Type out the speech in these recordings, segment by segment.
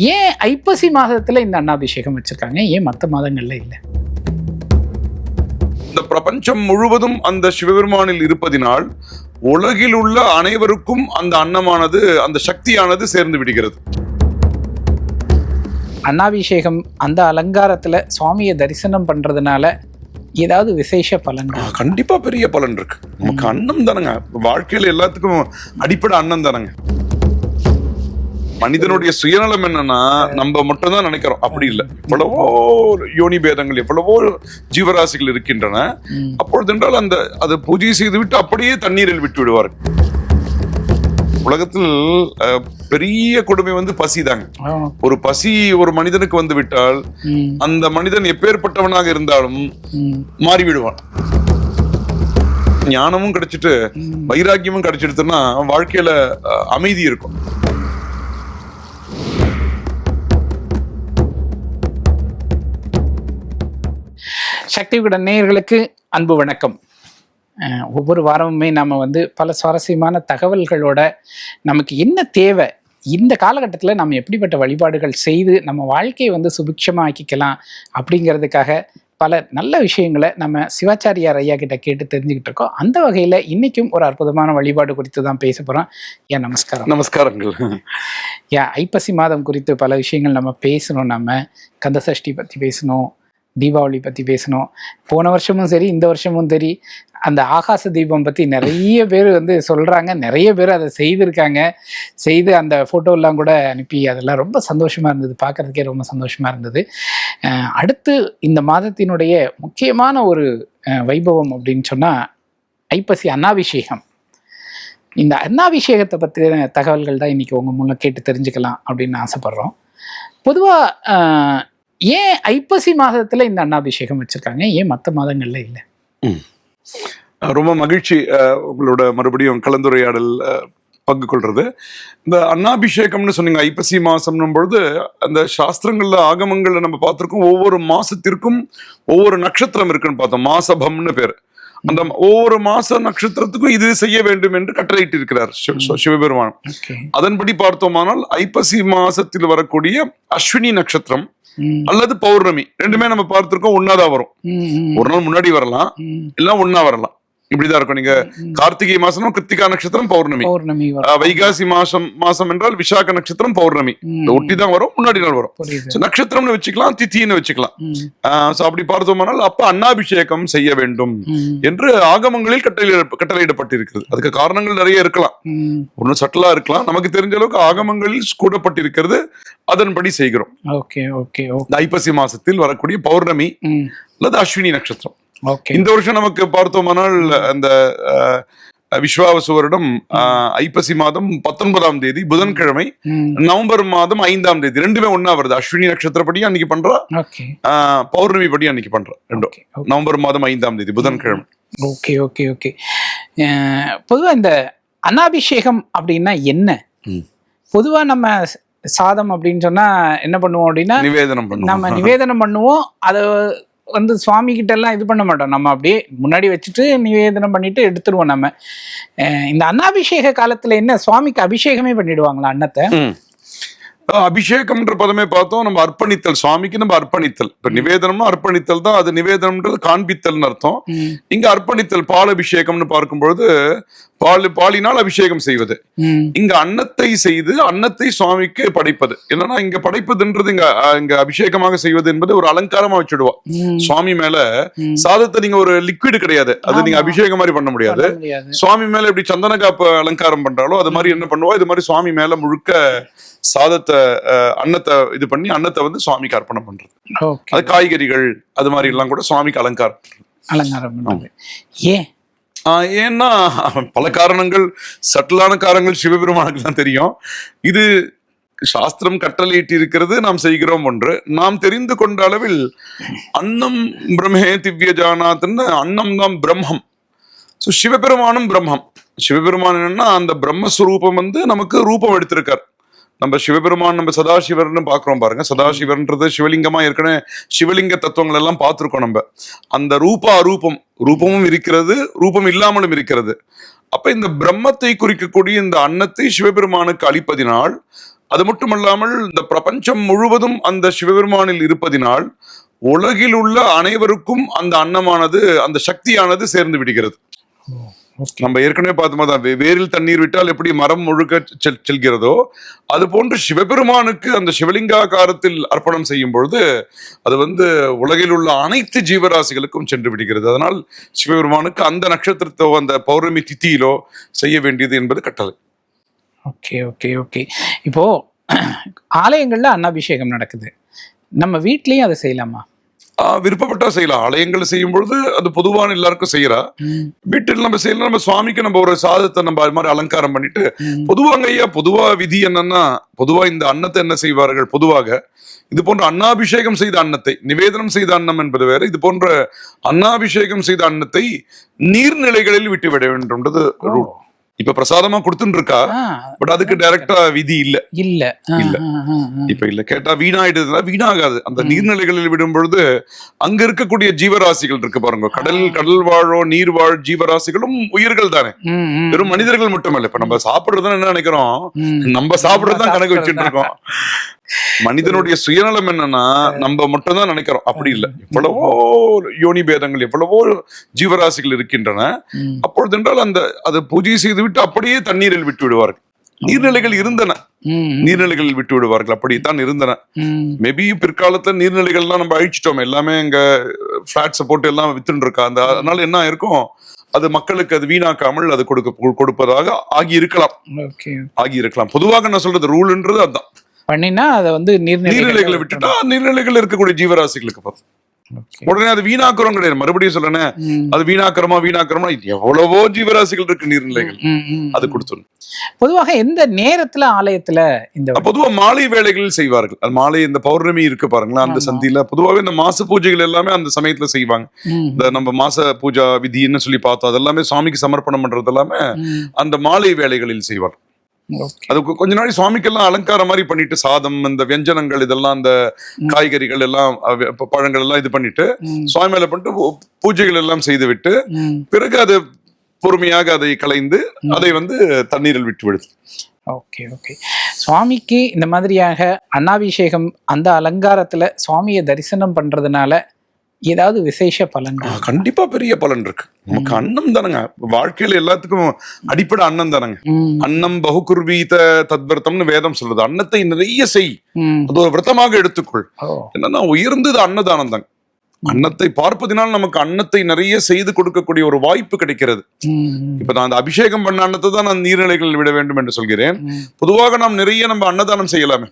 ஏன் ஐப்பசி மாதத்துல இந்த அன்னாபிஷேகம் வச்சிருக்காங்க? ஏன் மற்ற மாதங்கள்ல இல்லை? இந்த பிரபஞ்சம் முழுவதும் அந்த சிவபெருமானில் இருப்பதினால் உலகில் உள்ள அனைவருக்கும் அந்த அன்னமானது அந்த சக்தியானது சேர்ந்து விடுகிறது. அன்னாபிஷேகம் அந்த அலங்காரத்துல சுவாமியை தரிசனம் பண்றதுனால ஏதாவது விசேஷ பலன்கள்? ஆ, கண்டிப்பா பெரிய பலன் இருக்கு. நமக்கு அன்னம் தானங்க. வாழ்க்கையில எல்லாத்துக்கும் அடிப்படை அன்னம் தானங்க. மனிதனுடைய சுயநலம் என்னன்னா நம்ம மட்டும் தான் நினைக்கிறோம். அப்படி இல்லை. எவ்வளவோ யோனி பேதங்கள் எவ்வளவோ ஜீவராசிகள் இருக்கின்றன. அப்பொழுது என்றால் அந்த அதை பூஜை செய்து விட்டு அப்படியே தண்ணீரில் விட்டு விடுவார்கள். உலகத்தில் பெரிய கொடுமை வந்து பசிதாங்க. ஆ, ஒரு பசி ஒரு மனிதனுக்கு வந்து விட்டால் அந்த மனிதன் எப்பேற்பட்டவனாக இருந்தாலும் மாறிவிடுவான். ஞானமும் கிடைச்சிட்டு. வைராக்கியமும் கிடைச்சிடுதுன்னா வாழ்க்கையில அமைதி இருக்கும். சக்தி விகடன் நேயர்களுக்கு அன்பு வணக்கம். ஒவ்வொரு வாரமுமே நம்ம வந்து பல சுவாரஸ்யமான தகவல்களோட நமக்கு என்ன தேவை இந்த காலகட்டத்தில் நம்ம எப்படிப்பட்ட வழிபாடுகள் செய்து நம்ம வாழ்க்கையை வந்து சுபிக்ஷமாக ஆக்கிக்கலாம் அப்படிங்கிறதுக்காக பல நல்ல விஷயங்களை நம்ம சிவாச்சாரியார் ஐயா கிட்ட கேட்டு தெரிஞ்சுக்கிட்டு இருக்கோம். அந்த வகையில் இன்னைக்கும் ஒரு அற்புதமான வழிபாடு குறித்து தான் பேச போகிறோம் ஏன் நமஸ்காரம். நமஸ்காரங்கள். ஏன் ஐப்பசி மாதம் குறித்து பல விஷயங்கள் நம்ம பேசணும். நம்ம கந்தசஷ்டி பற்றி பேசணும். தீபாவளி பற்றி பேசணும். போன வருஷமும் சரி இந்த வருஷமும் சரி அந்த ஆகாச தீபம் பற்றி நிறைய பேர் வந்து சொல்கிறாங்க நிறைய பேர் அதை செய்திருக்காங்க. செய்து அந்த ஃபோட்டோலாம் கூட அனுப்பி அதெல்லாம் ரொம்ப சந்தோஷமாக இருந்தது. பார்க்குறதுக்கே ரொம்ப சந்தோஷமாக இருந்தது. அடுத்து இந்த மாதத்தினுடைய முக்கியமான ஒரு வைபவம் அப்படின்னு சொன்னால் ஐப்பசி அன்னாபிஷேகம். இந்த அன்னாபிஷேகத்தை பற்றின தகவல்கள் தான் இன்றைக்கி உங்கள் மூலம் கேட்டு தெரிஞ்சுக்கலாம் அப்படின்னு ஆசைப்பட்றோம். பொதுவாக ஏன் ஐப்பசி மாதத்துல இந்த அன்னாபிஷேகம் வச்சிருக்காங்க? ஏன் மற்ற மாதங்கள்ல இல்லை? ரொம்ப மகிழ்ச்சி உங்களோட மறுபடியும் கலந்துரையாடல் பங்கு கொள்றது. இந்த அன்னாபிஷேகம்னு சொன்னீங்க ஐப்பசி மாசம்னும் பொழுது அந்த சாஸ்திரங்கள்ல ஆகமங்கள்ல நம்ம பார்த்திருக்கோம் ஒவ்வொரு மாசத்திற்கும் ஒவ்வொரு நட்சத்திரம் இருக்குன்னு பார்த்தோம். மாசபம்னு பேர். அந்த ஒவ்வொரு மாச நட்சத்திரத்துக்கும் இது செய்ய வேண்டும் என்று கட்டளையிட்டு இருக்கிறார் சிவ- சிவபெருமான். அதன்படி பார்த்தோமானால் ஐப்பசி மாசத்தில் வரக்கூடிய அஸ்வினி நட்சத்திரம் அல்லது பௌர்ணமி. ரெண்டுமே நம்ம பார்த்திருக்கோம் ஒன்னாதான் வரும். ஒரு நாள் முன்னாடி வரலாம் இல்ல ஒன்னா வரலாம். இப்படிதான் இருக்கும். நீங்க கார்த்திகை மாசம் கிருத்திகா நட்சத்திரம் பௌர்ணமி. பௌர்ணமி வைகாசி மாசம் மாசம் என்றால் விசாக நட்சத்திரம் பௌர்ணமி. ம், இந்த ஒட்டி தான் வரும் முன்னாடி நாள் வரும். நட்சத்திரம்னு வச்சுக்கலாம் திதின்னு வச்சுக்கலாம். அப்படி பார்த்தோமானால் அப்ப அன்னாபிஷேகம் செய்ய வேண்டும் என்று ஆகமங்களில் கட்டளை கட்டளையிடப்பட்டிருக்கிறது. அதுக்கு காரணங்கள் நிறைய இருக்கலாம். ஒன்னும் சட்டலா இருக்கலாம். நமக்கு தெரிஞ்ச அளவுக்கு ஆகமங்களில் கூடப்பட்டிருக்கிறது அதன்படி செய்கிறோம். ஐப்பசி மாசத்தில் வரக்கூடிய பௌர்ணமி அல்லது அஸ்வினி நட்சத்திரம். இந்த வருஷம் நமக்கு பார்த்தோமானால் அந்த விஸ்வாவசு வருடம் ஐப்பசி மாதம் பத்தொன்பதாம் தேதி புதன்கிழமை நவம்பர் மாதம் ஐந்தாம் தேதி. ரெண்டுமே ஒண்ணா வருது. அஸ்வினி நட்சத்திரப்படி அன்னைக்கு பண்றா பௌர்ணமி படி அன்னைக்கு பண்றா ரெண்டும். நவம்பர் மாதம் ஐந்தாம் தேதி புதன்கிழமை. Okay okay okay. பொதுவாக இந்த அன்னாபிஷேகம் அப்படின்னா என்ன. பொதுவா நம்ம சாதம் அப்படின்னு சொன்னா என்ன பண்ணுவோம் அப்படின்னா நிவேதனம் நம்ம நிவேதனம் பண்ணுவோம். அதை வந்து சுவாமி கிட்ட எல்லாம் இது பண்ண மாட்டோம். நம்ம அப்படியே முன்னாடி வச்சுட்டு நிவேதனம் பண்ணிட்டு எடுத்துருவோம் நம்ம. இந்த அன்னாபிஷேக காலத்துல என்ன சுவாமிக்கு அபிஷேகமே பண்ணிடுவாங்களா அன்னத்தை? அபிஷேகம்ன்ற பதமே பார்த்தோம் நம்ம அர்ப்பணித்தல். சுவாமிக்கு நம்ம அர்ப்பணித்தல். இப்ப நிவேதனம்னா அர்ப்பணித்தல் தான் அது நிவேதனம்ன்றது காண்பித்தல்னு அர்த்தம். இங்க அர்ப்பணித்தல் பால் அபிஷேகம்னு பார்க்கும்பொழுது பால் பாலினால் அபிஷேகம் செய்வது. இங்க அன்னத்தை செய்து அன்னத்தை சுவாமிக்கு படைப்பது. என்னன்னா இங்க படைப்பதுன்றது இங்க இங்க அபிஷேகமாக செய்வது என்பது ஒரு அலங்காரமா வச்சுடுவா. சுவாமி மேல. சாதத்தை நீங்க ஒரு லிக்விட் கிடையாது. அது நீங்க. அபிஷேகம் மாதிரி பண்ண முடியாது. சுவாமி மேல எப்படி சந்தன காப்பு அலங்காரம் பண்றாலோ அது மாதிரி என்ன பண்ணுவா? இது மாதிரி சுவாமி மேல முழுக்க சாதத்தை அன்னத்தை இது பண்ணி அன்னத்தை வந்து சுவாமிக்கு அர்ப்பணம் பண்றது. அது காய்கறிகள் அது மாதிரி எல்லாம் கூட சுவாமிக்கு அலங்காரம். அலங்காரம் ஏன்? ஏன்னா பல காரணங்கள் சட்டிலான காரணங்கள் சிவபெருமானுக்கு தான் தெரியும். இது சாஸ்திரம் கட்டளையிட்டு இருக்கிறது நாம் செய்கிறோம் ஒன்று. நாம் தெரிந்து கொண்ட அளவில் அன்னம் பிரம்மே திவ்ய ஜானாத்னு அன்னம் தான் பிரம்மம். ஸோ சிவபெருமானும் பிரம்மம். சிவபெருமான் என்னன்னா அந்த பிரம்மஸ்வரூபம் வந்து நமக்கு ரூபம் எடுத்திருக்கார். நம்ம சிவபெருமான் நம்ம சதாசிவர்னு பார்க்குறோம் பாருங்க. சதாசிவர்ன்றது சிவலிங்கமா ஏற்கனவே சிவலிங்க தத்துவங்கள் எல்லாம் பார்த்துருக்கோம் நம்ம. அந்த ரூப அரூபம் ரூபமும் இருக்கிறது ரூபம் இல்லாமலும் இருக்கிறது. அப்ப இந்த பிரம்மத்தை குறிக்கக்கூடிய இந்த அன்னத்தை சிவபெருமானுக்கு அளிப்பதினால் அது மட்டுமல்லாமல் இந்த பிரபஞ்சம் முழுவதும் அந்த சிவபெருமானில் இருப்பதினால் உலகில் உள்ள அனைவருக்கும் அந்த அன்னமானது அந்த சக்தியானது சேர்ந்து விடுகிறது. நம்ம ஏற்கனவே பார்த்தோமா வேரில் தண்ணீர் விட்டால் எப்படி மரம் முழுக்க செல் செல்கிறதோ அது போன்று சிவபெருமானுக்கு அந்த சிவலிங்காகாரத்தில் அர்ப்பணம் செய்யும் பொழுது அது வந்து உலகில் உள்ள அனைத்து ஜீவராசிகளுக்கும் சென்று விடுகிறது. அதனால் சிவபெருமானுக்கு அந்த நட்சத்திரத்தோ அந்த பௌர்ணமி திதியிலோ செய்ய வேண்டியது என்பது கட்டளை. Okay okay okay. இப்போ ஆலயங்கள்ல அன்னாபிஷேகம் நடக்குது. நம்ம வீட்லயும் அதை செய்யலாமா? விருப்பப்பட்டா செய்யலாம். ஆலயங்கள் செய்யும் பொழுது அது பொதுவான எல்லாருக்கும் செய்யறா. வீட்டில் நம்ம செய்யலாம். நம்ம சுவாமிக்கு நம்ம ஒரு சாதத்தை நம்ம அது மாதிரி அலங்காரம் பண்ணிட்டு. பொதுவாங்க ஐயா பொதுவா விதி என்னன்னா பொதுவா இந்த அன்னத்தை என்ன செய்வார்கள்? பொதுவாக இது போன்ற அன்னாபிஷேகம் செய்த அன்னத்தை நிவேதனம் செய்த அன்னம் என்பது வேற. இது போன்ற அன்னாபிஷேகம் செய்த அன்னத்தை நீர்நிலைகளில் விட்டு விட வேண்டும்ன்றது ரூல் இப்ப பிரசாதமா கொடுத்துட்டு இருக்கா பட் அதுக்கு டைரக்டா விதி இல்ல. இல்ல. இல்ல. இப்ப இல்ல. கேட்டா வீணாயிடுதுன்னா வீணாகாது. அந்த நீர்நிலைகளில் விடும் பொழுது அங்க இருக்கக்கூடிய ஜீவராசிகள் இருக்கு பாருங்க. கடல் கடல் வாழோ நீர் வாழ் ஜீவராசிகளும் உயிர்கள் தானே. வெறும் மனிதர்கள் மட்டுமல்ல. இப்ப நம்ம சாப்பிடுறதுன்னு என்ன நினைக்கிறோம். நம்ம சாப்பிடுறது தான் கணக்கு வச்சுட்டு இருக்கோம். மனிதனுடைய சுயநலம் என்னன்னா நம்ம மட்டும் தான் நினைக்கிறோம். அப்படி இல்ல. எவ்வளவோ யோனி பேதங்கள் எவ்வளவோ ஜீவராசிகள் இருக்கின்றன. அப்பொழுது என்றால் அந்த அதை பூஜை செய்து விட்டு அப்படியே தண்ணீரில் விட்டு விடுவார்கள். நீர்நிலைகள் இருந்தன. நீர்நிலைகளில் விட்டு விடுவார்கள். அப்படித்தான் இருந்தன. மேபி பிற்காலத்துல நீர்நிலைகள்லாம் நம்ம அழிச்சிட்டோம். எல்லாமே இங்க பிளாட்ஸை போட்டு எல்லாம் வித்துட்டு இருக்கா அந்த அதனால என்ன இருக்கும் அது மக்களுக்கு அது வீணாக்காமல் அது கொடுக்க கொடுப்பதாக ஆகி இருக்கலாம் ஆகி இருக்கலாம் பொதுவாக நான் சொல்றது ரூல்ன்றது அதான் பண்ணினா அதை வந்து நீர்நிலைகளை விட்டுட்டா நீர்நிலைகள் இருக்கக்கூடிய ஜீவராசிகளுக்கு. உடனே அது வீணாக்குறோம் கிடையாது. மறுபடியும் சொல்றேன் அது வீணாக்குறோமா வீணாக்குறோமா? எவ்வளவோ ஜீவராசிகள் இருக்கு நீர்நிலைகள். அது கொடுத்துடும் பொதுவாக எந்த நேரத்துல ஆலயத்துல இந்த பொதுவா மாலை வேளைகளில் செய்வார்கள். அது மாலை இந்த பௌர்ணமி இருக்கு பாருங்களேன் அந்த. சந்தியில. பொதுவாகவே இந்த மாச பூஜைகள் எல்லாமே அந்த சமயத்துல செய்வாங்க. இந்த நம்ம மாச பூஜா விதின்னு சொல்லி பார்த்தோம். அதெல்லாமே சுவாமிக்கு சமர்ப்பணம் பண்றது எல்லாமே. அந்த மாலை வேளைகளில் செய்வார் ஓகே. அது கொஞ்ச நாள் சுவாமிக்கெல்லாம் அலங்காரம் மாதிரி பண்ணிட்டு சாதம் இந்த வியஞ்சனங்கள் இதெல்லாம் அந்த. காய்கறிகள் எல்லாம் பழங்கள் எல்லாம் இது பண்ணிட்டு சுவாமி மேல பண்ணிட்டு பூஜைகள் எல்லாம் செய்து விட்டு. பிறகு அது பொறுமையாக அதை கலைந்து அதை வந்து தண்ணீரில் விட்டு விடுது ஓகே ஓகே. சுவாமிக்கு இந்த மாதிரியாக அன்னாபிஷேகம் அந்த அலங்காரத்துல சுவாமியை தரிசனம் பண்றதுனால ஏதாவது விசேஷ ஆஹ், கண்டிப்பா பெரிய பலன் இருக்கு. நமக்கு அன்னம் தானங்க. வாழ்க்கையில எல்லாத்துக்கும் அடிப்படை அன்னம் தானங்க. அன்னம் பகுகுர்வீத தத்வர்த்தம்னு வேதம் சொல்லுது. அன்னத்தை நிறைய செய். அது ஒரு விரதமாக எடுத்துக்கொள். என்னன்னா உயர்ந்தது அன்னதானம் தான் அன்னத்தை பார்ப்பதினால் நமக்கு அன்னத்தை நிறைய செய்து கொடுக்கக்கூடிய ஒரு வாய்ப்பு கிடைக்கிறது. இப்ப நான் அந்த அபிஷேகம் பண்ண அன்னத்தை தான் நான் நீர்நிலைகளில் விட வேண்டும் என்று சொல்கிறேன். பொதுவாக நாம் நிறைய நம்ம அன்னதானம் செய்யலாமே.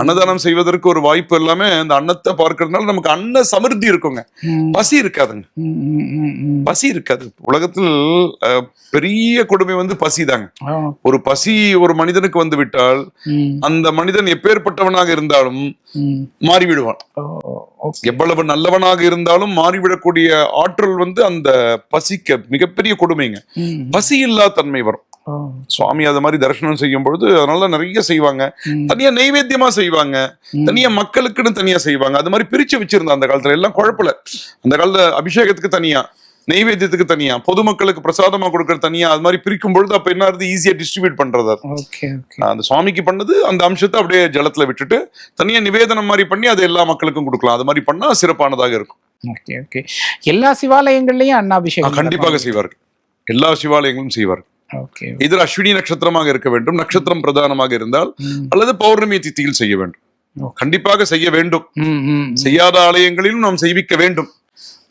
அன்னதானம் செய்வதற்கு ஒரு வாய்ப்பு எல்லாமே அந்த அன்னத்தை பார்க்கறதுனால நமக்கு அன்ன சமிருத்தி இருக்குங்க. பசி இருக்காதுங்க. பசி இருக்காது. உலகத்தில் பெரிய கொடுமை வந்து பசிதாங்க. ஓ, ஒரு பசி ஒரு மனிதனுக்கு வந்து விட்டால் அந்த மனிதன் எப்பேற்பட்டவனாக இருந்தாலும். மாறிவிடுவான். எவ்வளவு நல்லவனாக இருந்தாலும் மாறிவிடக்கூடிய ஆற்றல் வந்து அந்த பசிக்க மிகப்பெரிய கொடுமைங்க. பசி இல்லா தன்மை வரும். சுவாமி அது மாதிரி தரிசனம் செய்யும் பொழுது அதனால நிறைய செய்வாங்க. தனியா நைவேத்தியமா செய்வாங்க. தனியா மக்களுக்குன்னு தனியா செய்வாங்க. அது மாதிரி பிரிச்சு வச்சிருந்தா அந்த காலத்துல எல்லாம் குழப்பல. அந்த காலத்துல அபிஷேகத்துக்கு தனியா. நெய்வேத்தியத்துக்கு தனியா பொதுமக்களுக்கு பிரசாதமா கொடுக்கறது தனியா அது மாதிரி பிரிக்கும் பொழுது அப்ப என்ன ஆகுது? ஈஸியா டிஸ்ட்ரிபியூட் பண்றது அந்த சுவாமிக்கு பண்ணது அந்த அம்சத்தை அப்படியே ஜலத்துல விட்டுட்டு தனியா நிவேதனம் மாதிரி பண்ணி அதை எல்லா மக்களுக்கும் கொடுக்கலாம். அது மாதிரி பண்ணா சிறப்பானதாக இருக்கும். எல்லா சிவாலயங்கள்லயும் அன்னாபிஷேகம் கண்டிப்பாக செய்வார்கள். எல்லா சிவாலயங்களும் செய்வார்கள். ஓகே இதில் அஸ்வினி நட்சத்திரமாக இருக்க வேண்டும். நட்சத்திரம் பிரதானமாக இருந்தால் அல்லது பௌர்ணமி திதியில் செய்ய வேண்டும். கண்டிப்பாக செய்ய வேண்டும். செய்யாத ஆலயங்களிலும் நாம் செய்விக்க வேண்டும்.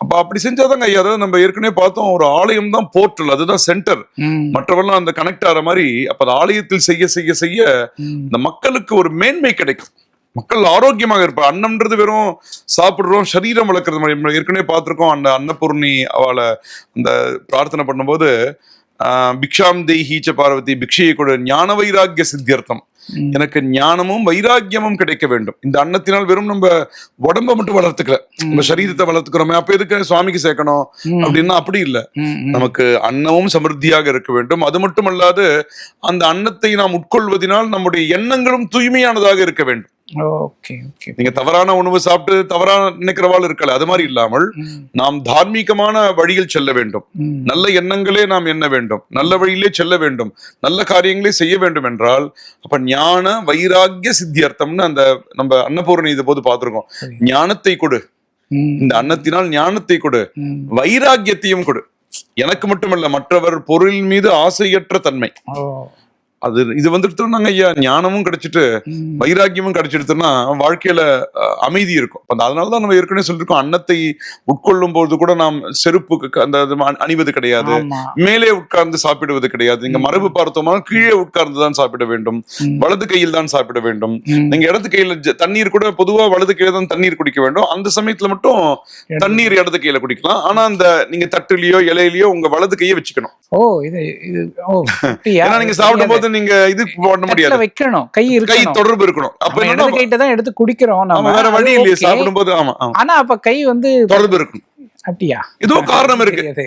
அப்ப அப்படி செஞ்சாதாங்க ஐயா. அதாவது நம்ம ஏற்கனவே பார்த்தோம் ஒரு ஆலயம் தான் போர்ட்டல் அதுதான் சென்டர் மற்றவெல்லாம் அந்த கனெக்ட் ஆகிற மாதிரி அப்ப அந்த ஆலயத்தில் செய்ய செய்ய செய்ய. இந்த மக்களுக்கு ஒரு மேன்மை கிடைக்கும். மக்கள் ஆரோக்கியமாக இருப்பார் அன்னம்ன்றது வெறும் சாப்பிடுறோம் சரீரம் வளர்க்கறது மாதிரி. ஏற்கனவே பார்த்திருக்கோம் அந்த அன்னபூர்ணி அவளை அந்த பிரார்த்தனை பண்ணும்போது பிக்ஷாம் தெய்ஹீச்ச பார்வதி பிக்ஷையை கூட ஞான வைராக்கிய சித்தியர்த்தம். எனக்கு ஞானமும் வைராக்கியமும் கிடைக்க வேண்டும். இந்த அன்னத்தினால் வெறும் நம்ம உடம்ப மட்டும் வளர்த்துக்கல. நம்ம சரீரத்தை வளர்த்துக்கிறோமே அப்ப எதுக்கு சுவாமிக்கு சேர்க்கணும். அப்படின்னா அப்படி இல்ல. நமக்கு அன்னமும் சமிருத்தியாக இருக்க வேண்டும். அது மட்டுமல்லாது அந்த அன்னத்தை நாம் உட்கொள்வதனால் நம்முடைய எண்ணங்களும் தூய்மையானதாக இருக்க வேண்டும். Okay okay. நீங்க தவறான உணவு சாப்பிட்டு தவறான நினைக்கிறவாள் இருக்கல அது மாதிரி இல்லாமல் நாம் தார்மீகமான வழியில் செல்ல வேண்டும். நல்ல எண்ணங்களே நாம் எண்ண வேண்டும். நல்ல வழியிலே செல்ல வேண்டும். நல்ல காரியங்களே செய்ய வேண்டும் என்றால் அப்ப ஞான வைராக்கிய சித்தியர்த்தம்னு அந்த நம்ம அன்னபூரணி இது போது பார்த்திருக்கோம். ஞானத்தை கொடு. இந்த அன்னத்தினால் ஞானத்தை கொடு. ம். வைராக்கியத்தையும் கொடு. எனக்கு மட்டுமல்ல மற்றவர் பொருள் மீது ஆசையற்ற தன்மை. அது இது வந்துட்டு நாங்க ஐயா. ஞானமும் கிடைச்சிட்டு. வைராக்கியமும் கிடைச்சிடுதுன்னா வாழ்க்கையில அமைதி இருக்கும். அப்ப அதனால தான் நம்ம ஏற்கனவே சொல்லியிருக்கோம் அன்னத்தை உட்கொள்ளும் போது கூட நாம் செருப்பு அந்த அணிவது கிடையாது. மேலே உட்கார்ந்து சாப்பிடுவது கிடையாது. நீங்க மரபு பார்த்தோமா கீழே உட்கார்ந்து தான் சாப்பிட வேண்டும். வலது கையில் தான் சாப்பிட வேண்டும். நீங்க இடது கையில தண்ணீர் கூட பொதுவா வலது கையில தான் தண்ணீர் குடிக்க வேண்டும். அந்த சமயத்துல மட்டும் தண்ணீர் இடது கையில குடிக்கலாம். ஆனா அந்த நீங்க தட்டுலயோ இலையிலயோ உங்க வலது கையை வச்சுக்கணும். ஓ இது? ஏன்னா நீங்க சாப்பிடும் போது நீங்க இது பண்ண முடியாது. வைக்கணும். கை கை இருக்கணும். தொடர்பு இருக்கணும். அப்ப இடது கைட்ட தான் எடுத்து குடிக்கிறோம் நம்ம. வேற வழி அது இல்லையே okay. சாப்பிடும் போது ஆமா. ஆனா அப்ப கை வந்து தொடர்பு இருக்கும் அப்படியா ஏதோ காரணம் இருக்கு.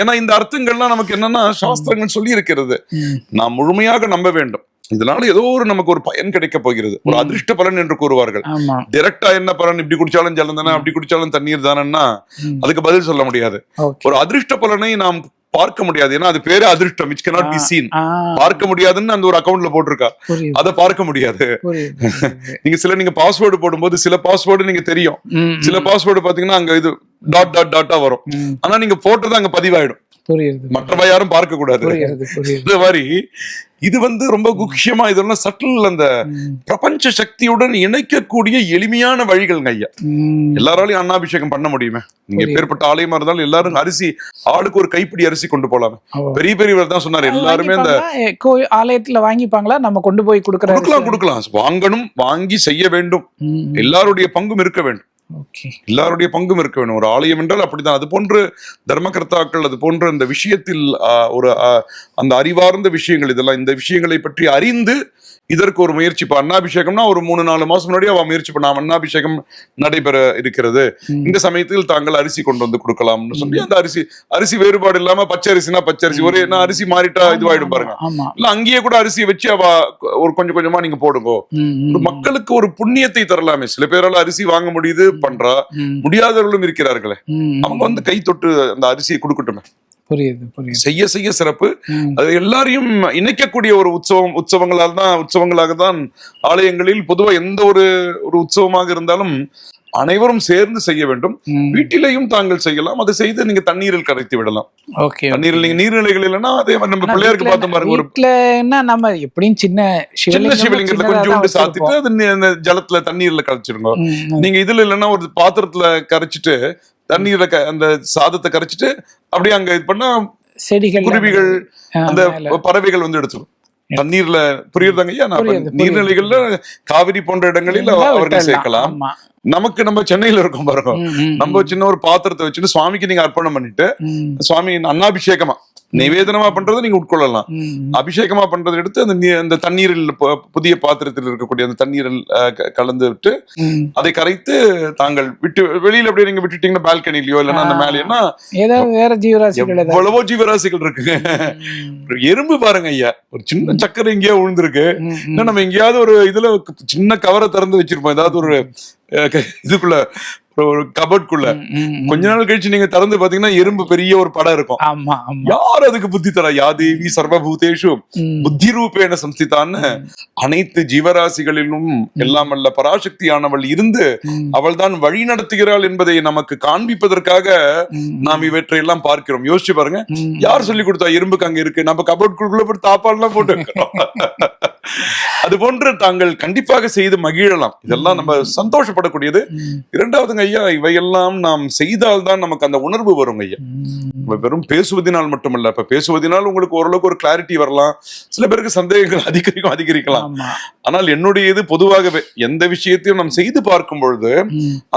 ஏன்னா இந்த அர்த்தங்கள்லாம் நமக்கு என்னன்னா சாஸ்திரங்கள் சொல்லி இருக்கிறது. நாம் முழுமையாக நம்ப வேண்டும். இதனால ஏதோ ஒரு நமக்கு ஒரு பயன் கிடைக்க போகிறது. ஒரு. அதிர்ஷ்ட பலன் என்று கூறுவார்கள். டைரக்டா என்ன பலன்? இப்படி குடிச்சாலும் ஜலம் தானே? அப்படி குடிச்சாலும் தண்ணீர் தானேன்னா. அதுக்கு பதில் சொல்ல முடியாது. ஒரு அதிர்ஷ்ட பலனை நாம் பார்க்க முடியாது. ஏன்னா அது பேரு அதிர்ஷ்டம். இட்ஸ் cannot பி சீன் பார்க்க முடியாதுன்னு அந்த ஒரு அக்கவுண்ட்ல போட்டிருக்கா. அதை பார்க்க முடியாது. நீங்க சில நீங்க பாஸ்வேர்டு போடும்போது சில பாஸ்வேர்டு நீங்க தெரியும். சில பாஸ்வேர்டு பாத்தீங்கன்னா அங்க இது டாட் டாட் டாட்டா வரும். ஆனா நீங்க போட்டது அங்க பதிவாயிடும். மற்றவ யாரும் பார்க்க கூடாது இந்த மாதிரி இது வந்து ரொம்ப முக்கியமா இதெல்லாம் சட்டில் அந்த பிரபஞ்ச சக்தியுடன் இணைக்கக்கூடிய எளிமையான வழிகள்ங்க ஐயா. எல்லாராலையும் அன்னாபிஷேகம் பண்ண முடியுமே. நீங்க. பேர்பட்ட ஆலயமா இருந்தாலும் எல்லாரும் அரிசி ஆளுக்கு ஒரு கைப்பிடி அரிசி கொண்டு போலாமே. பெரிய பெரியவர் தான் சொன்னாரு எல்லாருமே இந்த ஆலயத்துல வாங்கிப்பாங்களா? நம்ம கொண்டு போய் கொடுக்கலாம் கொடுக்கலாம். வாங்கணும் வாங்கி செய்ய வேண்டும். எல்லாருடைய பங்கும் இருக்க வேண்டும். எல்லாருடைய பங்கும் இருக்க வேண்டும். ஒரு ஆலயம் என்றால் அப்படிதான் அது போன்று தர்மகர்த்தாக்கள் அது போன்ற இந்த விஷயத்தில் ஒரு அந்த அறிவார்ந்த விஷயங்கள் இதெல்லாம் இந்த விஷயங்களை பற்றி அறிந்து இதற்கு ஒரு முயற்சி இப்போ அன்னாபிஷேகம்னா ஒரு மூணு நாலு மாசம் முன்னாடி அவ முயற்சி பண்ணாம அன்னாபிஷேகம் நடைபெற இருக்கிறது. இந்த சமயத்தில் தாங்கள் அரிசி கொண்டு வந்து கொடுக்கலாம்னு சொல்லி அந்த அரிசி அரிசி வேறுபாடு இல்லாம பச்சை அரிசினா பச்சை அரிசி ஒரே என்ன அரிசி மாறிட்டா இதுவாயிடும் பாருங்க. இல்ல அங்கேயே கூட அரிசியை வச்சு அவ ஒரு கொஞ்சம் கொஞ்சமா நீங்க போடுங்க. ஒரு மக்களுக்கு ஒரு புண்ணியத்தை தரலாமே. சில பேரால அரிசி வாங்க முடியுது பண்றா. முடியாதவர்களும் இருக்கிறார்களே. அவங்க வந்து கை தொட்டு அந்த அரிசியை கொடுக்கட்டுமே. புரியுது புரியுது. செய்ய செய்ய சிறப்பு. அது எல்லாரையும் இணைக்கக்கூடிய ஒரு உற்சவம் உற்சவங்களால் தான் உற்சவங்களாக தான் ஆலயங்களில் பொதுவா எந்த ஒரு ஒரு உற்சவமாக இருந்தாலும் அனைவரும் சேர்ந்து செய்ய வேண்டும். வீட்டிலேயும் தாங்கள் செய்யலாம். அதை செய்து நீங்க தண்ணீரில் கரைத்து விடலாம். ஓகே தண்ணீரில் நீங்க நீர்நிலைகள் இல்லைன்னா அதே மாதிரி நம்ம பிள்ளையாருக்கு வீட்ல பார்த்தோம் பாருங்க ஒரு நம்ம எப்படியும் சின்ன சின்ன சிவலிங்கத்துல கொஞ்சோண்டு சாத்திட்டு அது ஜலத்துல தண்ணீர்ல ம். நீங்க இதுல இல்லைன்னா ஒரு பாத்திரத்துல கரைச்சிட்டு தண்ணீரை க- அந்த சாதத்தை கரைச்சிட்டு அப்படியே அங்க இது பண்ணா செடிகள் குருவிகள் அந்த. பறவைகள் வந்து எடுத்துரும் தண்ணீர்ல புரியுறதாங்க ஐயா. நீர்நிலைகள்ல காவிரி போன்ற இடங்களில் அவர்கள். சேர்க்கலாம். நமக்கு நம்ம சென்னையில இருக்கோம் பாருங்க நம்ம சின்ன ஒரு பாத்திரத்தை வச்சுட்டு சுவாமிக்கு நீங்க அர்ப்பணம் பண்ணிட்டு சுவாமி அன்னாபிஷேகமா நிவேதனமா பண்றதை நீங்க உட்கொள்ளலாம். அபிஷேகமா பண்றதை எடுத்து அந்த அந்த தண்ணீரில் புதிய பாத்திரத்தில் இருக்கக்கூடிய அந்த தண்ணீரில் கலந்து விட்டு. அதை கரைத்து தாங்கள் விட்டு வெளியில அப்படியே நீங்க விட்டுட்டீங்கன்னா பால்கனிலயோ இல்லைன்னா அந்த. மேலேன்னா ஏதாவது வேற ஜீவராசிகள் எவ்வளவோ ஜீவராசிகள் இருக்குங்க. எறும்பு பாருங்க ஐயா. ஒரு சின்ன சக்கரை எங்கேயோ விழுந்திருக்கு. நம்ம எங்கேயாவது ஒரு இதுல சின்ன கவரை திறந்து வச்சிருப்போம். ஏதாவது ஒரு இதுக்குள்ள ஒரு கபட்குள்ள. கொஞ்ச நாள் கழிச்சு நீங்க திறந்து பாத்தீங்கன்னா எறும்பு பெரிய ஒரு படம் இருக்கும். ஆமா யார் அதுக்கு புத்தி தரா? யாதேவி சர்வபூதேஷு புத்தி ரூபேன சம்ஸ்திதான்னு அனைத்து ஜீவராசிகளிலும் எல்லாம் வல்ல பராசக்தியானவள் இருந்து அவள் தான் வழி நடத்துகிறாள் என்பதை நமக்கு காண்பிப்பதற்காக நாம் இவற்றை எல்லாம் பார்க்கிறோம். யோசிச்சு பாருங்க. யார் சொல்லி கொடுத்தா எறும்புக்கு அங்க இருக்கு? நம்ம கபோர்டுக்குள்ள போய் தாப்பால்லாம் போட்டு வைக்கிறோம் அது போன்று தாங்கள் கண்டிப்பாக செய்து மகிழலாம். இதெல்லாம் நம்ம சந்தோஷப்படக்கூடியது. இரண்டாவதுங்க ஐயா இவையெல்லாம் நாம் செய்தால்தான் நமக்கு அந்த உணர்வு வரும் ஐயா. நம்ம வெறும் பேசுவதனால் மட்டுமல்ல இப்ப பேசுவதனால் உங்களுக்கு ஓரளவுக்கு ஒரு கிளாரிட்டி வரலாம். சில பேருக்கு சந்தேகங்கள் அதிகரிக்கும் அதிகரிக்கலாம். ஆனால் என்னுடைய இது பொதுவாகவே எந்த விஷயத்தையும் நாம் செய்து பார்க்கும் பொழுது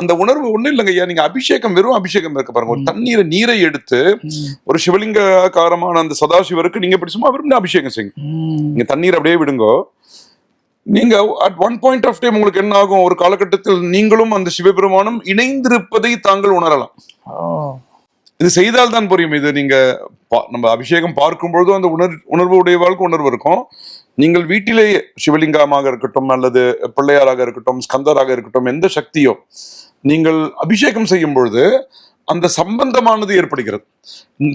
அந்த உணர்வு ஒண்ணும் இல்லைங்க ஐயா. நீங்க அபிஷேகம் வெறும் அபிஷேகம் இருக்க பாருங்க. ஒரு தண்ணீரை நீரை எடுத்து ஒரு சிவலிங்ககாரமான அந்த சதாசிவருக்கு நீங்க இப்படி சும்மா விரும்பி அபிஷேகம் செய்யுங்க. நீங்க தண்ணீர் அப்படியே விடுங்கோ. நீங்க at one point of time உங்களுக்கு என்ன ஆகும்? ஒரு காலகட்டத்தில் நீங்களும் அந்த சிவபெருமானும் இணைந்திருப்பதை தாங்கள் உணரலாம். இது செய்தால் தான் புரியும். இது நீங்க நம்ம அபிஷேகம் பார்க்கும் பொழுதும் அந்த உணர் உணர்வு உடையவாளுக்கு உணர்வு இருக்கும். நீங்கள் வீட்டிலேயே சிவலிங்கமாக இருக்கட்டும் அல்லது பிள்ளையாராக இருக்கட்டும் ஸ்கந்தராக இருக்கட்டும் எந்த சக்தியோ நீங்கள் அபிஷேகம் செய்யும் பொழுது அந்த சம்பந்தமானது ஏற்படுகிறது.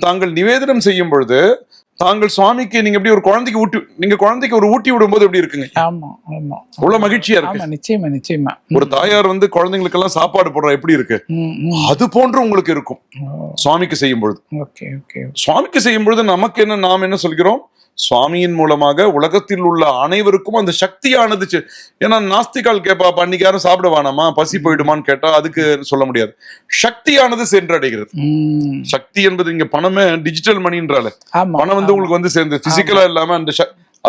தாங்கள் நிவேதனம் செய்யும் பொழுது தாங்கள் சுவாமிக்கு நீங்க எப்படி ஒரு குழந்தைக்கு ஊட்டி நீங்க குழந்தைக்கு ஒரு ஊட்டி விடும்போது எப்படி இருக்குங்க? ஆமா ஆமா. அவ்வளவு மகிழ்ச்சியா இருக்கு. நிச்சயமா நிச்சயமா. ஒரு தாயார் வந்து குழந்தைங்களுக்கு எல்லாம் சாப்பாடு போடுறா எப்படி இருக்கு. அது போன்று உங்களுக்கு இருக்கும். சுவாமிக்கு செய்யும் பொழுது ஓகே ஓகே. சுவாமிக்கு செய்யும் பொழுது நமக்கு என்ன நாம் என்ன சொல்கிறோம்? சுவாமியின் மூலமாக உலகத்தில் உள்ள அனைவருக்கும் அந்த சக்தியானது ஏன்னா நாஸ்திகால் கேப்பா அன்னைக்கு யாரும் சாப்பிட வேணாமா பசி போயிடுமான்னு கேட்டா அதுக்கு சொல்ல முடியாது. சக்தியானது சென்றடைகிறது. சக்தி என்பது இங்க பணமே டிஜிட்டல் மணின்றால பணம் வந்து உங்களுக்கு வந்து சேர்ந்து பிசிக்கலா இல்லாம அந்த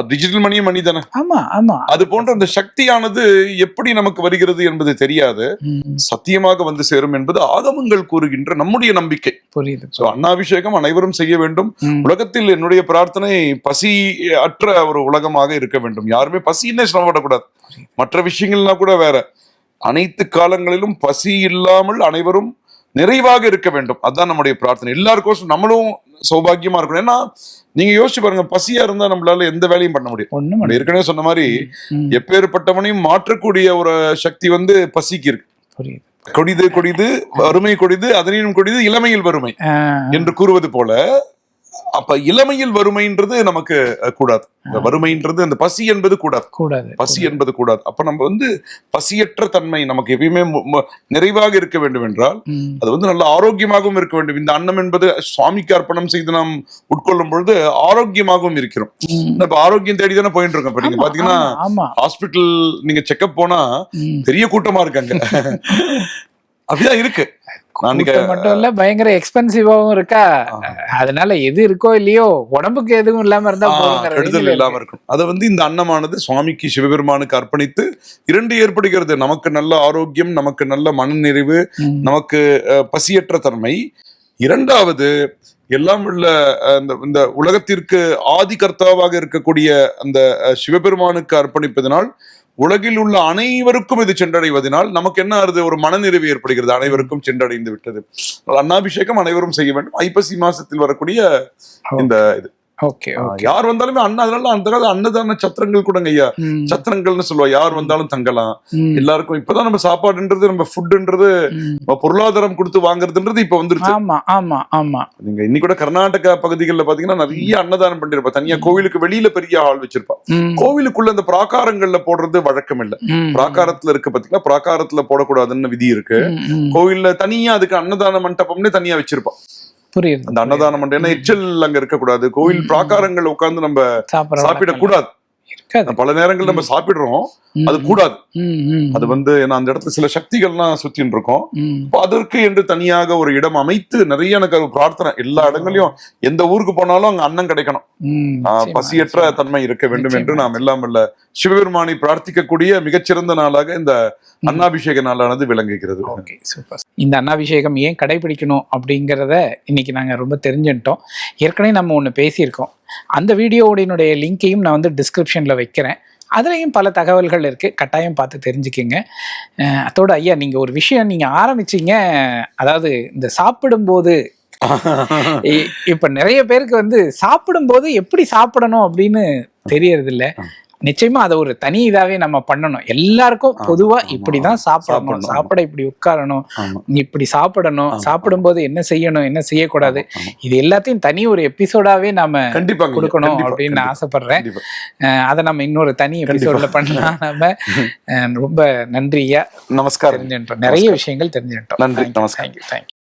டிஜிட்டல் மணியும் மணி தானே ஆமா ஆமா. அது போன்ற அந்த சக்தியானது எப்படி நமக்கு வருகிறது என்பது தெரியாது. சத்தியமாக வந்து சேரும் என்பது ஆகமங்கள் கூறுகின்ற நம்முடைய நம்பிக்கை. புரியுது அண்ணாபிஷேகம் அனைவரும் செய்ய வேண்டும். உலகத்தில் என்னுடைய பிரார்த்தனை பசி அற்ற ஒரு உலகமாக இருக்க வேண்டும். யாருமே பசின்னே சிரமப்படக்கூடாது. மற்ற விஷயங்கள்லாம் கூட வேற. அனைத்து காலங்களிலும் பசி இல்லாமல் அனைவரும் நிறைவாக இருக்க வேண்டும். அதான் நம்முடைய பிரார்த்தனை. எல்லாருக்கும் நம்மளும் சௌபாகியமா இருக்கணும். ஏன்னா நீங்க யோசிச்சு பாருங்க பசியா இருந்தா நம்மளால எந்த வேலையும் பண்ண முடியும். ஏற்கனவே சொன்ன மாதிரி எப்பேற்பட்டவனையும் மாற்றக்கூடிய ஒரு சக்தி வந்து பசிக்கு இருக்கு. கொடிது கொடிது வறுமை கொடிது அதனினும் கொடிது இளமையில் வறுமை என்று கூறுவது போல அப்ப இளமையில் வறுமைன்றது நமக்கு கூடாது. வறுமைன்றது அந்த பசி என்பது கூடாது. கூடாது பசி என்பது கூடாது. அப்ப நம்ம வந்து பசியற்ற தன்மை நமக்கு எப்பயுமே நிறைவாக இருக்க வேண்டும் என்றால் அது வந்து நல்ல ஆரோக்கியமாகவும் இருக்க வேண்டும். இந்த அன்னம் என்பது சுவாமிக்கு அர்ப்பணம் செய்து நாம் உட்கொள்ளும் பொழுது ஆரோக்கியமாகவும் இருக்கிறோம். இப்ப ஆரோக்கியம் தேடி தானே போயிட்டு இருக்கோம். இப்ப நீங்க பாத்தீங்கன்னா ஹாஸ்பிட்டல் நீங்க செக்அப் போனா. பெரிய கூட்டமா இருக்காங்க. அப்படிதான் இருக்கு. மட்டும் இல்ல பயங்கர எக்ஸ்பென்சிவாவும் இருக்கா? அதனால எது இருக்கோ இல்லையோ உடம்புக்கு எதுவும் இல்லாம இருந்தா கெடுதல் இல்லாம இருக்கும் அதை வந்து இந்த அன்னமானது சுவாமிக்கு சிவபெருமானுக்கு அர்ப்பணித்து இரண்டு ஏற்படுகிறது. நமக்கு நல்ல ஆரோக்கியம் நமக்கு நல்ல மனநிறைவு நமக்கு பசியற்ற தன்மை. இரண்டாவது எல்லாம் உள்ள அஹ், இந்த உலகத்திற்கு ஆதி கர்த்தாவாக இருக்கக்கூடிய அந்த சிவபெருமானுக்கு அர்ப்பணிப்பதனால் உலகில் உள்ள அனைவருக்கும் இது சென்றடைவதனால் நமக்கு என்ன ஆறுது? ஒரு மனநிறைவு ஏற்படுகிறது. அனைவருக்கும் சென்றடைந்து விட்டது. அன்னாபிஷேகம் அனைவரும் செய்ய வேண்டும். ஐப்பசி மாசத்தில் வரக்கூடிய இந்த இது. ஓகே யார் வந்தாலுமே அண்ணா அதனால அந்த காலத்துல அன்னதான சத்திரங்கள் கூடங்க ஐயா. சத்திரங்கள்னு சொல்லுவா யார் வந்தாலும் தங்கலாம். எல்லாருக்கும் இப்பதான் நம்ம சாப்பாடுன்றது நம்ம ஃபுட்ன்றது பொருளாதாரம் கொடுத்து வாங்குறதுன்றது இப்ப வந்துருச்சு. ஆமா ஆமா ஆமா. நீங்க இன்னைக்கு கூட கர்நாடகா பகுதிகளில் பாத்தீங்கன்னா நிறைய அன்னதானம் பண்ணிருப்பா. தனியா கோவிலுக்கு வெளியில பெரிய ஹால் வச்சிருப்பா. கோவிலுக்குள்ள அந்த பிராகாரங்கள்ல போடுறது வழக்கம் இல்ல. பிராகாரத்துல இருக்கு பாத்தீங்கன்னா பிராகாரத்துல போடக்கூடாதுன்னு விதி இருக்கு. கோவில்ல தனியா அதுக்கு அன்னதான மண்டபம்னு தனியா வச்சிருப்பா. புரியுது அந்த அன்னதான மண்டபம் ஏன்னா எச்சல் அங்க இருக்கக்கூடாது. கோவில் பிராகாரங்கள் உட்கார்ந்து நம்ம சாப்பிட சாப்பிடக்கூடாது. பல நேரங்கள் நம்ம சாப்பிடுறோம் அது கூடாது. அது வந்து ஏன்னா அந்த இடத்துல சில சக்திகள்லாம் சுத்தின்னு இருக்கும். அதற்கு என்று தனியாக ஒரு இடம் அமைத்து நிறைய எனக்கு அது பிரார்த்தனை. எல்லா இடங்களையும் எந்த ஊருக்கு போனாலும் அங்க அன்னம் கிடைக்கணும். பசியற்ற. தன்மை இருக்க வேண்டும் என்று. நாம் எல்லாம் வல்ல சிவபெருமானை பிரார்த்திக்கக்கூடிய மிகச்சிறந்த நாளாக இந்த அன்னாபிஷேக நாளானது விளங்குகிறது. இந்த அன்னாபிஷேகம் ஏன் கடைபிடிக்கணும் அப்படிங்கிறத இன்னைக்கு நாங்கள் ரொம்ப தெரிஞ்சுட்டோம் ஏற்கனவே நம்ம ஒன்று பேசியிருக்கோம். அந்த வீடியோவுடைய லிங்கையும் நான் வந்து டிஸ்கிரிப்ஷனில் வைக்கிறேன். அதுலேயும் பல தகவல்கள் இருக்குது கட்டாயம் பார்த்து தெரிஞ்சுக்கிங்க. அதோட ஐயா நீங்கள் ஒரு விஷயம் நீங்கள் ஆரம்பிச்சீங்க. அதாவது இந்த சாப்பிடும்போது இப்போ இப்ப நிறைய பேருக்கு வந்து சாப்பிடும்போது எப்படி சாப்பிடணும் அப்படின்னு தெரியறதில்ல. நிச்சயமா அதை ஒரு தனி இதாவே நம்ம பண்ணணும். எல்லாருக்கும் பொதுவா இப்படிதான் சாப்பிடணும். சாப்பிட இப்படி உட்காரணும். இப்படி சாப்பிடணும். சாப்பிடும்போது என்ன செய்யணும் என்ன செய்யக்கூடாது. இது எல்லாத்தையும் தனி ஒரு எபிசோடாவே நாம கண்டிப்பாங்க ஐயா, கொடுக்கணும் கண்டிப்பா, அப்படின்னு கண்டிப்பா, ஆசைப்படுறேன். கண்டிப்பா. அதை நம்ம இன்னொரு தனி எபிசோட்ல பண்ணலாம். நம்ம ரொம்ப நன்றி ஐயா. நமஸ்காரம். தெரிஞ்சுட்டோம் நிறைய விஷயங்கள் தெரிஞ்சுட்டோம் நன்றி, நமஸ்காரம். தேங்க்யூ